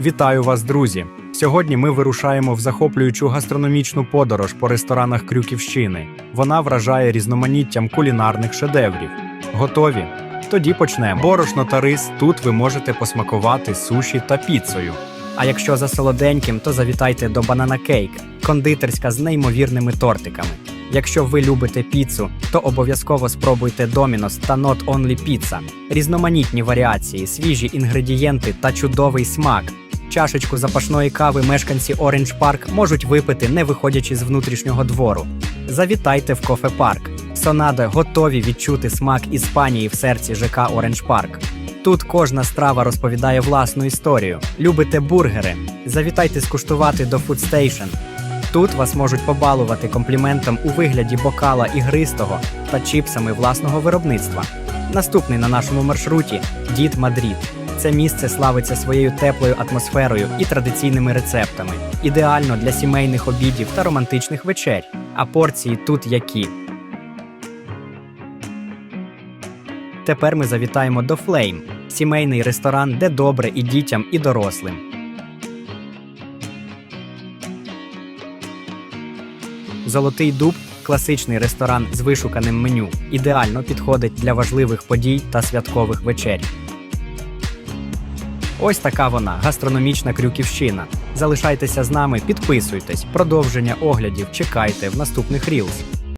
Вітаю вас, друзі! Сьогодні ми вирушаємо в захоплюючу гастрономічну подорож по ресторанах Крюківщини. Вона вражає різноманіттям кулінарних шедеврів. Готові? Тоді почнемо. Борошно та рис тут ви можете посмакувати суші та піцею. А якщо за солоденьким, то завітайте до Banana Cake, кондитерська з неймовірними тортиками. Якщо ви любите піцу, то обов'язково спробуйте Domino's та Not Only Pizza. Різноманітні варіації, свіжі інгредієнти та чудовий смак. Чашечку запашної кави мешканці Orange Park можуть випити, не виходячи з внутрішнього двору. Завітайте в Кофе Парк. Сонаде готові відчути смак Іспанії в серці ЖК Orange Park. Тут кожна страва розповідає власну історію. Любите бургери? Завітайте скуштувати до Station. Тут вас можуть побалувати компліментом у вигляді бокала ігристого та чіпсами власного виробництва. Наступний на нашому маршруті Дід Мадрід. Це місце славиться своєю теплою атмосферою і традиційними рецептами. Ідеально для сімейних обідів та романтичних вечер. А порції тут які. Тепер ми завітаємо до Flame – сімейний ресторан, де добре і дітям, і дорослим. Золотий дуб класичний ресторан з вишуканим меню, ідеально підходить для важливих подій та святкових вечер. Ось така вона гастрономічна крюківщина. Залишайтеся з нами, підписуйтесь, продовження оглядів чекайте в наступних рілс.